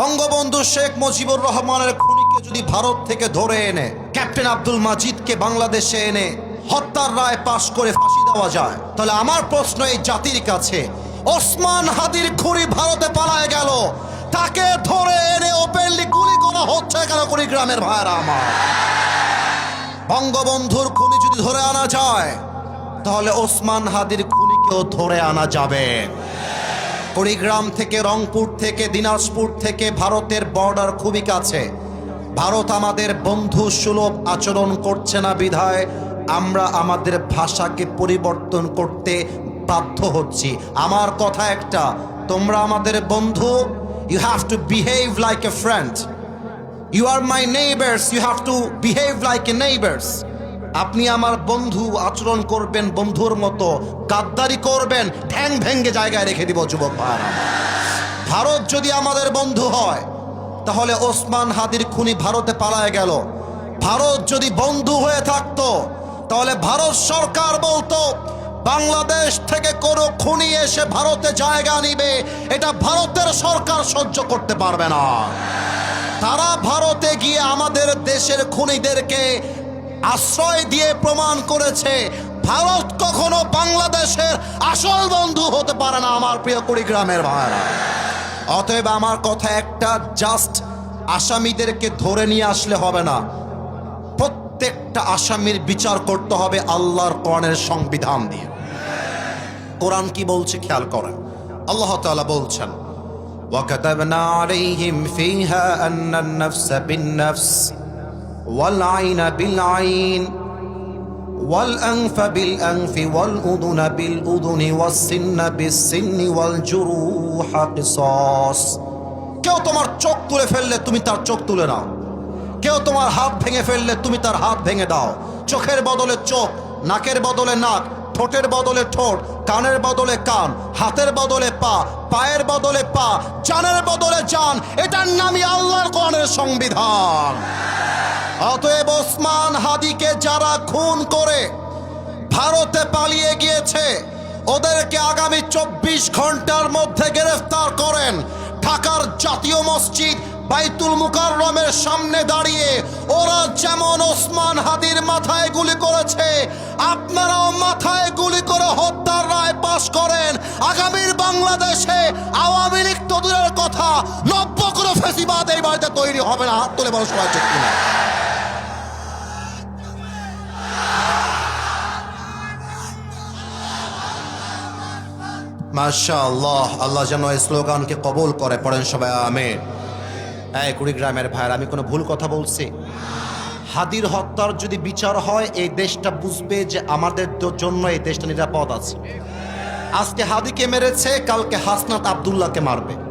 বঙ্গবন্ধু শেখ মুজিবুর রহমানের খুনিকে যদি ভারত থেকে ধরে এনে, ক্যাপ্টেন আব্দুল মাজিদকে বাংলাদেশে এনে হত্যার রায় পাশ করে ফাঁসি দেওয়া যায়, তাহলে আমার প্রশ্ন এই জাতির কাছে, ওসমান হাদির খুনি ভারতে পালায় গেল, তাকে ধরে এনে ওপেনলি গুলি করা হচ্ছে কেন কুড়িগ্রামের ভাইরা আমার? বঙ্গবন্ধুর খুনি যদি ধরে আনা যায়, তাহলে ওসমান হাদির খুনিকেও ধরে আনা যাবে। কুড়িগ্রাম থেকে রংপুর থেকে দিনাজপুর থেকে ভারতের বর্ডার খুবই কাছে। ভারত আমাদের বন্ধু সুলভ আচরণ করছে না বিধায়। আমরা আমাদের ভাষাকে পরিবর্তন করতে বাধ্য হচ্ছি। আমার কথা একটা, তোমরা আমাদের বন্ধু you have to behave like a friend you are my neighbours you have to behave like a neighbours আপনি আমার বন্ধু আচরণ করবেন বন্ধুর মতো, গাদ্দারি করবেন, ঠ্যাং ভেঙ্গে জায়গায় রেখে দিব, যুবক ভাইরা। ভারত যদি আমাদের বন্ধু হয়, তাহলে ওসমান হাদির খুনি ভারতে পালায় গেল। ভারত যদি বন্ধু হয়ে থাকতো, তাহলে ভারত সরকার বলতো, বাংলাদেশ থেকে কোনো খুনি এসে ভারতে জায়গা নিবে, এটা ভারতের সরকার সহ্য করতে পারবে না। তারা ভারতে গিয়ে আমাদের দেশের খুনিদেরকে আশ্রয় দিয়ে প্রমাণ করেছে ভারত কখনো বাংলাদেশের আসল বন্ধু হতে পারে না আমার প্রিয় কুড়িগ্রামের ভাইরা অতএব আমার কথা একটা জাস্ট আসামিদেরকে ধরে নিয়ে আসলে হবে না প্রত্যেকটা আসামির বিচার করতে হবে আল্লাহর কোরআনের সংবিধান দিয়ে কোরআন কি বলছে খেয়াল করেন আল্লাহ তাআলা বলছেন وكتبنا عليهم فيها أن النفس بالنفس والعين بالعين والأنف بالأنف والأذن بالأذن والسن بالسن والجروح قصاص কেউ তোমার চোখ তুলে ফেললে তুমি তার চোখ তুলে নাও কেউ তোমার হাত ভেঙে ফেললে তুমি তার হাত ভেঙে দাও চোখের বদলে চোখ নাকের বদলে নাক ঠোঁটের বদলে ঠোঁট কানের বদলে কান হাতের বদলে পা পায়ের বদলে পা জানের বদলে জান এটার নামই আল্লাহর কোরআনের সংবিধান অতএব ওসমান হাদিকে যারা খুন করে ভারতে পালিয়ে গিয়েছে, ওদেরকে আগামী চব্বিশ ঘণ্টার মধ্যে গ্রেফতার করেন। ঢাকার জাতীয় মসজিদ বাইতুল মুকাররমের সামনে দাঁড়িয়ে ওরা যেমন ওসমান হাদির মাথায় গুলি করেছে, আপনারাও মাথায় গুলি করে হত্যার রায় পাশ করেন। আগামীর বাংলাদেশে আওয়ামী লীগ তো দূরের কথা নব্য কোনো ফেসিবাদ এই বাড়িতে তৈরি হবে না। হাত তুলে বড় সবাই মাশাআল্লাহ, আল্লাহ যেন এই স্লোগানকে কবুল করে। পড়েন সবাই, আমিন। এই কুড়িগ্রামের ভাইয়ের, আমি কোনো ভুল কথা বলছি? হাদির হত্যার যদি বিচার হয়, এই দেশটা বুঝবে যে আমাদের জন্য এই দেশটা নিরাপদ আছে। আজকে হাদিকে মেরেছে, কালকে হাসনাত আবদুল্লাহকে মারবে।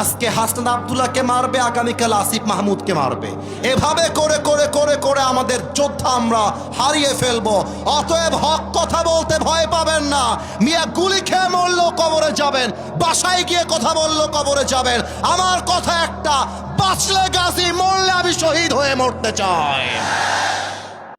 আজকে হাসনাত আবদুল্লাহকে মারবে, আগামীকাল আসিফ মাহমুদকে মারবে। এভাবে করে করে করে করে আমাদের যোদ্ধা আমরা হারিয়ে ফেলব। অতএব হক কথা বলতে ভয় পাবেন না। মিয়া গুলি খেয়ে মরলেও কবরে যাবেন। বাসায় গিয়ে কথা বললেও কবরে যাবেন। আমার কথা একটা, বাঁচলে গাছি মরলে আমি শহীদ হয়ে মরতে চাই।